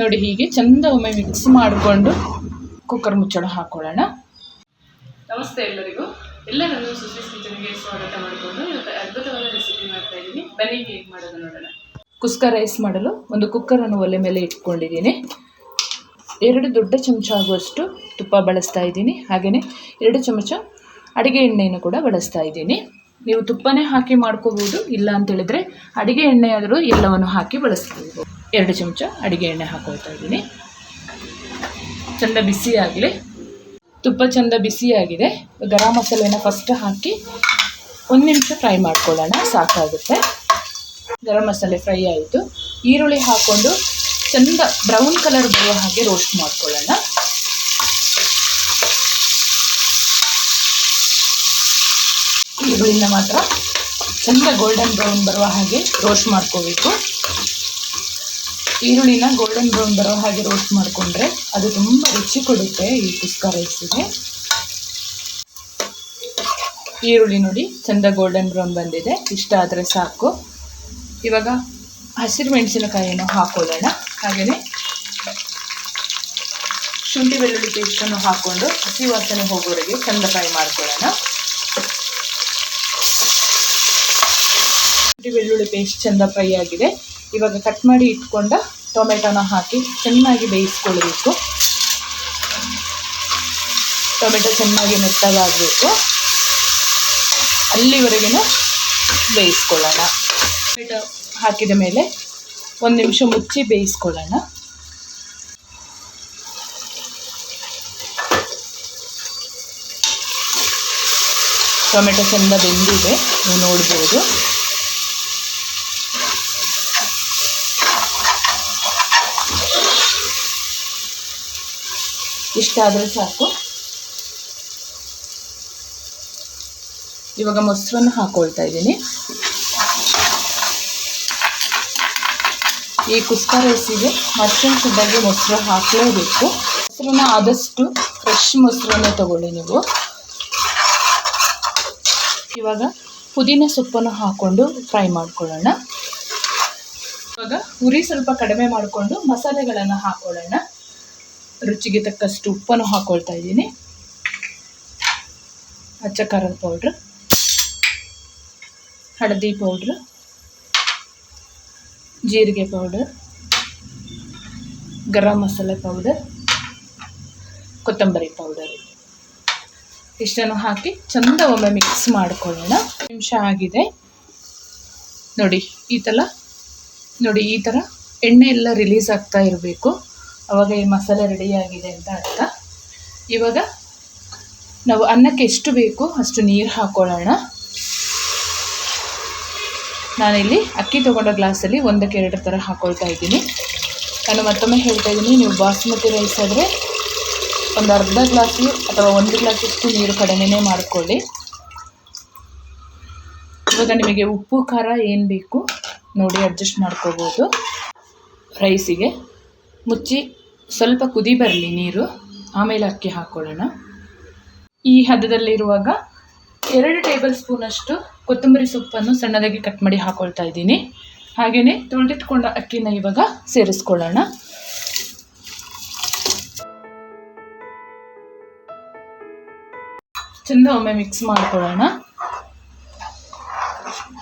ನೋಡಿ ಹೀಗೆ ಚಂದ ಒಮ್ಮೆ ಮಿಕ್ಸ್ ಮಾಡಿಕೊಂಡು ಕುಕ್ಕರ್ ಮುಚ್ಚಳ ಹಾಕೊಳ್ಳೋಣ. ನಮಸ್ತೆ ಎಲ್ಲರಿಗೂ. ಎಲ್ಲರನ್ನು ಸುಶೀಸ್ ಕಿಚನ್ಗೆ ಸ್ವಾಗತ ಮಾಡಿಕೊಂಡು ಇವತ್ತು ಅದ್ಭುತವಾದ ರೆಸಿಪಿ ಮಾಡ್ತಾ ಇದ್ದೀನಿ. ಬನ್ನಿ ಹೇಗೆ ಮಾಡೋದು ನೋಡೋಣ. ಕುಸ್ಕ ರೈಸ್ ಮಾಡಲು ಒಂದು ಕುಕ್ಕರನ್ನು ಒಲೆ ಮೇಲೆ ಇಟ್ಕೊಂಡಿದ್ದೀನಿ. ಎರಡು ದೊಡ್ಡ ಚಮಚ ಆಗುವಷ್ಟು ತುಪ್ಪ ಬಳಸ್ತಾ ಇದ್ದೀನಿ. ಹಾಗೆಯೇ ಎರಡು ಚಮಚ ಅಡುಗೆ ಎಣ್ಣೆಯನ್ನು ಕೂಡ ಬಳಸ್ತಾ ಇದ್ದೀನಿ. ನೀವು ತುಪ್ಪನೇ ಹಾಕಿ ಮಾಡ್ಕೋಬೋದು ಇಲ್ಲ ಅಂತೇಳಿದರೆ ಅಡುಗೆ ಎಣ್ಣೆಯಾದರೂ ಆದರೂ ಎಲ್ಲವನ್ನು ಹಾಕಿ ಬಳಸ್ಬೋದು. ಎರಡು ಚಮಚ ಅಡುಗೆ ಎಣ್ಣೆ ಹಾಕೊಳ್ತಾ ಇದ್ದೀನಿ. ಚೆಂದ ಬಿಸಿ ಆಗಲಿ. ತುಪ್ಪ ಚೆಂದ ಬಿಸಿಯಾಗಿದೆ ಗರಂ ಮಸಾಲೆನ ಫಸ್ಟ್ ಹಾಕಿ ಒಂದು ನಿಮಿಷ ಫ್ರೈ ಮಾಡ್ಕೊಳ್ಳೋಣ, ಸಾಕಾಗುತ್ತೆ. ಗರಂ ಮಸಾಲೆ ಫ್ರೈ ಆಯಿತು. ಈರುಳ್ಳಿ ಹಾಕ್ಕೊಂಡು ಚೆಂದ ಬ್ರೌನ್ ಕಲರ್ ಬರುವ ಹಾಗೆ ರೋಸ್ಟ್ ಮಾಡ್ಕೊಳ್ಳೋಣ. ಈರುಳ್ಳಿನ ಮಾತ್ರ ಚೆಂದ ಗೋಲ್ಡನ್ ಬ್ರೌನ್ ಬರುವ ಹಾಗೆ ರೋಸ್ಟ್ ಮಾಡ್ಕೋಬೇಕು. ಈರುಳ್ಳಿನ ಗೋಲ್ಡನ್ ಬ್ರೌನ್ ಬರೋ ಹಾಗೆ ರೋಸ್ಟ್ ಮಾಡಿಕೊಂಡ್ರೆ ಅದು ತುಂಬ ರುಚಿ ಕೊಡುತ್ತೆ ಈ ಕುಸ್ಕ ರೈಸಿಗೆ ಈರುಳ್ಳಿ ನೋಡಿ, ಚೆಂದ ಗೋಲ್ಡನ್ ಬ್ರೌನ್ ಬಂದಿದೆ. ಇಷ್ಟ ಆದರೆ ಸಾಕು. ಇವಾಗ ಹಸಿರು ಮೆಣಸಿನಕಾಯಿಯನ್ನು ಹಾಕೊಳ್ಳೋಣ ಹಾಗೆಯೇ ಶುಂಠಿ ಬೆಳ್ಳುಳ್ಳಿ ಪೇಸ್ಟನ್ನು ಹಾಕ್ಕೊಂಡು ಹಸಿ ವಾಸನೆ ಹೋಗೋವರೆಗೆ ಚೆಂದ ಫ್ರೈ ಮಾಡ್ಕೊಳ್ಳೋಣ. ಶುಂಠಿ ಬೆಳ್ಳುಳ್ಳಿ ಪೇಸ್ಟ್ ಚೆಂದ ಫ್ರೈ ಆಗಿದೆ. ಇವಾಗ ಕಟ್ ಮಾಡಿ ಇಟ್ಕೊಂಡ ಟೊಮೆಟೊನ ಹಾಕಿ ಚೆನ್ನಾಗಿ ಬೇಯಿಸ್ಕೊಳ್ಬೇಕು. ಟೊಮೆಟೊ ಚೆನ್ನಾಗಿ ಮೆತ್ತಗಾಗಬೇಕು. ಅಲ್ಲಿವರೆಗೂ ಬೇಯಿಸ್ಕೊಳ್ಳೋಣ. ಟೊಮೆಟೊ ಹಾಕಿದ ಮೇಲೆ ಒಂದು ನಿಮಿಷ ಮುಚ್ಚಿ ಬೇಯಿಸ್ಕೊಳ್ಳೋಣ. ಟೊಮೆಟೊ ಚೆಂದ ಬೆಂದಿದೆ, ನೀವು ನೋಡ್ಬೋದು. ಇಷ್ಟ ಆದರೆ ಸಾಕು. ಇವಾಗ ಮೊಸರನ್ನು ಹಾಕೊಳ್ತಾ ಇದ್ದೀನಿ. ಈ ಕುಸ್ಕ ರೈಸಿಗೆ ಮಶ್ರೂಮ್ ಫುಡ್ಡಾಗಿ ಮೊಸರು ಹಾಕಲೇಬೇಕು. ಮೊಸರನ್ನ ಆದಷ್ಟು ಫ್ರೆಶ್ ಮೊಸರನ್ನೇ ತಗೊಳ್ಳಿ ನೀವು. ಇವಾಗ ಪುದೀನ ಸೊಪ್ಪನ್ನು ಹಾಕ್ಕೊಂಡು ಫ್ರೈ ಮಾಡ್ಕೊಳ್ಳೋಣ. ಇವಾಗ ಉರಿ ಸ್ವಲ್ಪ ಕಡಿಮೆ ಮಾಡಿಕೊಂಡು ಮಸಾಲೆಗಳನ್ನು ಹಾಕೊಳ್ಳೋಣ. ರುಚಿಗೆ ತಕ್ಕಷ್ಟು ಉಪ್ಪನ್ನು ಹಾಕ್ಕೊಳ್ತಾ ಇದ್ದೀನಿ. ಅಚ್ಚ ಖಾರದ ಪೌಡ್ರ್ ಹಳದಿ ಪೌಡ್ರ್ ಜೀರಿಗೆ ಪೌಡರ್ ಗರಂ ಮಸಾಲೆ ಪೌಡರ್ ಕೊತ್ತಂಬರಿ ಪೌಡರ್ ಇಷ್ಟನ್ನು ಹಾಕಿ ಚಂದ ಒಮ್ಮೆ ಮಿಕ್ಸ್ ಮಾಡ್ಕೊಳ್ಳೋಣ. ನಿಮಿಷ ಆಗಿದೆ. ನೋಡಿ, ಈ ಥರ ನೋಡಿ, ಈ ಥರ ಎಣ್ಣೆ ಎಲ್ಲ ರಿಲೀಸ್ ಆಗ್ತಾ ಇರಬೇಕು. ಆವಾಗ ಈ ಮಸಾಲೆ ರೆಡಿಯಾಗಿದೆ ಅಂತ ಅರ್ಥ. ಇವಾಗ ನಾವು ಅನ್ನಕ್ಕೆ ಎಷ್ಟು ಬೇಕು ಅಷ್ಟು ನೀರು ಹಾಕ್ಕೊಳ್ಳೋಣ ನಾನಿಲ್ಲಿ ಅಕ್ಕಿ ತೊಗೊಂಡ ಗ್ಲಾಸಲ್ಲಿ ಒಂದಕ್ಕೆ ಎರಡು ಥರ ಹಾಕ್ಕೊಳ್ತಾ ಇದ್ದೀನಿ. ನಾನು ಮತ್ತೊಮ್ಮೆ ಹೇಳ್ತಾ ಇದ್ದೀನಿ, ನೀವು ಬಾಸ್ಮತಿ ರೈಸ್ ಆದರೆ ಒಂದು ಅರ್ಧ ಗ್ಲಾಸು ಅಥವಾ ಒಂದು ಗ್ಲಾಸಷ್ಟು ನೀರು ಕಡಿಮೆನೇ ಮಾಡಿಕೊಳ್ಳಿ. ಇವಾಗ ನಿಮಗೆ ಉಪ್ಪು, ಖಾರ ಏನು ಬೇಕು ನೋಡಿ ಅಡ್ಜಸ್ಟ್ ಮಾಡ್ಕೋಬೋದು. ರೈಸಿಗೆ ಮುಚ್ಚಿ ಸ್ವಲ್ಪ ಕುದಿ ಬರಲಿ ನೀರು, ಆಮೇಲೆ ಅಕ್ಕಿ ಹಾಕ್ಕೊಳ್ಳೋಣ ಈ ಹದದಲ್ಲಿರುವಾಗ ಎರಡು ಟೇಬಲ್ ಸ್ಪೂನಷ್ಟು ಕೊತ್ತಂಬರಿ ಸೊಪ್ಪನ್ನು ಸಣ್ಣದಾಗಿ ಕಟ್ ಮಾಡಿ ಹಾಕ್ಕೊಳ್ತಾ ಇದ್ದೀನಿ. ಹಾಗೆಯೇ ತೊಳೆದಿಟ್ಕೊಂಡ ಅಕ್ಕಿನ ಇವಾಗ ಸೇರಿಸ್ಕೊಳ್ಳೋಣ. ಚೆಂದ ಒಮ್ಮೆ ಮಿಕ್ಸ್ ಮಾಡ್ಕೊಳ್ಳೋಣ.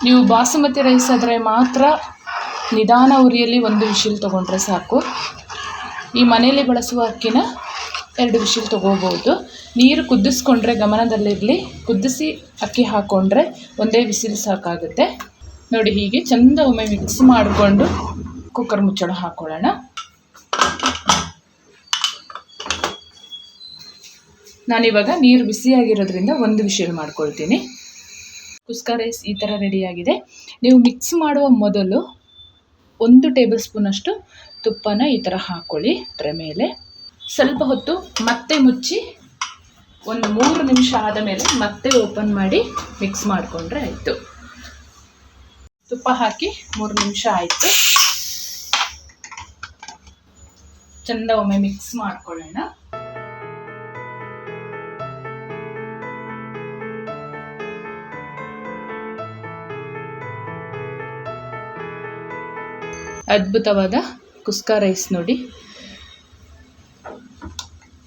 ನೀವು ಬಾಸುಮತಿ ರೈಸ್ ಆದರೆ ಮಾತ್ರ ನಿಧಾನ ಉರಿಯಲ್ಲಿ ಒಂದು ವಿಶಿಲ್ ತೊಗೊಂಡ್ರೆ ಸಾಕು. ಈ ಮನೆಯಲ್ಲಿ ಬಳಸುವ ಅಕ್ಕಿನ ಎರಡು ವಿಷಿಲ್ ತೊಗೋಬೋದು. ನೀರು ಕುದಿಸ್ಕೊಂಡ್ರೆ ಗಮನದಲ್ಲಿರಲಿ. ಕುದಿಸಿ ಅಕ್ಕಿ ಹಾಕ್ಕೊಂಡ್ರೆ ಒಂದೇ ವಿಸಿಲ್ ಸಾಕಾಗುತ್ತೆ. ನೋಡಿ ಹೀಗೆ ಚೆಂದ ಒಮ್ಮೆ ಮಿಕ್ಸ್ ಮಾಡಿಕೊಂಡು ಕುಕ್ಕರ್ ಮುಚ್ಚಳ ಹಾಕ್ಕೊಳ್ಳೋಣ ನಾನಿವಾಗ ನೀರು ಬಿಸಿಯಾಗಿರೋದ್ರಿಂದ ಒಂದು ವಿಷಲ್ ಮಾಡ್ಕೊಳ್ತೀನಿ. ಕುಸ್ಕ ರೈಸ್ ಈ ಥರ ರೆಡಿಯಾಗಿದೆ ನೀವು ಮಿಕ್ಸ್ ಮಾಡುವ ಮೊದಲು ಒಂದು ಟೇಬಲ್ ಸ್ಪೂನಷ್ಟು ತುಪ್ಪನ ಈ ಥರ ಹಾಕ್ಕೊಳ್ಳಿ ಅದರ ಮೇಲೆ. ಸ್ವಲ್ಪ ಹೊತ್ತು ಮತ್ತೆ ಮುಚ್ಚಿ ಒಂದು ಮೂರು ನಿಮಿಷ ಆದ ಮೇಲೆ ಮತ್ತೆ ಓಪನ್ ಮಾಡಿ ಮಿಕ್ಸ್ ಮಾಡಿಕೊಂಡ್ರೆ ಆಯಿತು. ತುಪ್ಪ ಹಾಕಿ ಮೂರು ನಿಮಿಷ ಆಯಿತು. ಚೆಂದ ಒಮ್ಮೆ ಮಿಕ್ಸ್ ಮಾಡ್ಕೊಳ್ಳೋಣ. ಅದ್ಭುತವಾದ ಕುಸ್ಕ ರೈಸ್ ನೋಡಿ.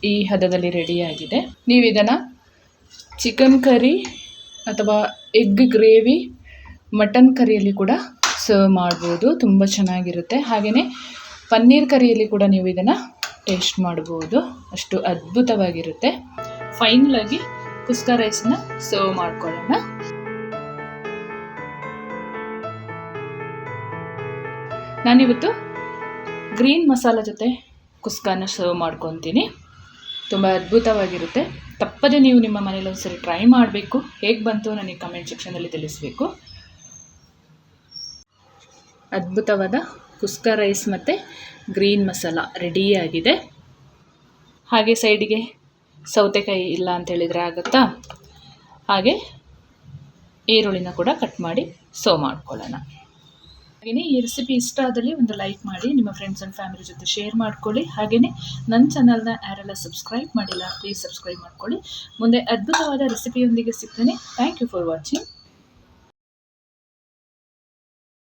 ಈ ಹದದಲ್ಲಿ ರೆಡಿಯಾಗಿದೆ ನೀವು ಇದನ್ನು ಚಿಕನ್ ಕರಿ ಅಥವಾ ಎಗ್ ಗ್ರೇವಿ ಮಟನ್ ಕರಿಯಲ್ಲಿ ಕೂಡ ಸರ್ವ್ ಮಾಡ್ಬೋದು. ತುಂಬ ಚೆನ್ನಾಗಿರುತ್ತೆ. ಹಾಗೆಯೇ ಪನ್ನೀರ್ ಕರಿಯಲ್ಲಿ ಕೂಡ ನೀವು ಇದನ್ನು ಟೇಸ್ಟ್ ಮಾಡ್ಬೋದು. ಅಷ್ಟು ಅದ್ಭುತವಾಗಿರುತ್ತೆ. ಫೈನಲಾಗಿ ಕುಸ್ಕಾ ರೈಸನ್ನ ಸರ್ವ್ ಮಾಡ್ಕೊಳ್ಳೋಣ. ನಾನಿವತ್ತು ಗ್ರೀನ್ ಮಸಾಲ ಜೊತೆ ಕುಸ್ಕಾನ ಸರ್ವ್ ಮಾಡ್ಕೊತೀನಿ. ತುಂಬ ಅದ್ಭುತವಾಗಿರುತ್ತೆ. ತಪ್ಪದೆ ನೀವು ನಿಮ್ಮ ಮನೇಲಿ ಒಂದ್ಸರಿ ಟ್ರೈ ಮಾಡಬೇಕು. ಹೇಗೆ ಬಂತು ನನಗೆ ಕಮೆಂಟ್ ಸೆಕ್ಷನಲ್ಲಿ ತಿಳಿಸ್ಬೇಕು. ಅದ್ಭುತವಾದ ಕುಸ್ಕ ರೈಸ್ ಮತ್ತು ಗ್ರೀನ್ ಮಸಾಲ ರೆಡಿಯಾಗಿದೆ ಹಾಗೆ ಸೈಡಿಗೆ ಸೌತೆಕಾಯಿ ಇಲ್ಲ ಅಂತ ಹೇಳಿದರೆ ಆಗುತ್ತಾ? ಹಾಗೆ ಈರುಳ್ಳಿನ ಕೂಡ ಕಟ್ ಮಾಡಿ ಸರ್ವ್ ಮಾಡ್ಕೊಳ್ಳೋಣ. ಹಾಗೆಯೇ ಈ ರೆಸಿಪಿ ಇಷ್ಟ ಆದಲ್ಲಿ ಒಂದು ಲೈಕ್ ಮಾಡಿ, ನಿಮ್ಮ ಫ್ರೆಂಡ್ಸ್ ಆ್ಯಂಡ್ ಫ್ಯಾಮಿಲಿ ಜೊತೆ ಶೇರ್ ಮಾಡ್ಕೊಳ್ಳಿ. ಹಾಗೆಯೇ ನನ್ನ ಚಾನಲ್ನ ಯಾರೆಲ್ಲ ಸಬ್ಸ್ಕ್ರೈಬ್ ಮಾಡಿಲ್ಲ ಪ್ಲೀಸ್ ಸಬ್ಸ್ಕ್ರೈಬ್ ಮಾಡ್ಕೊಳ್ಳಿ. ಮುಂದೆ ಅದ್ಭುತವಾದ ರೆಸಿಪಿಯೊಂದಿಗೆ ಸಿಗ್ತೇನೆ. Thank you for watching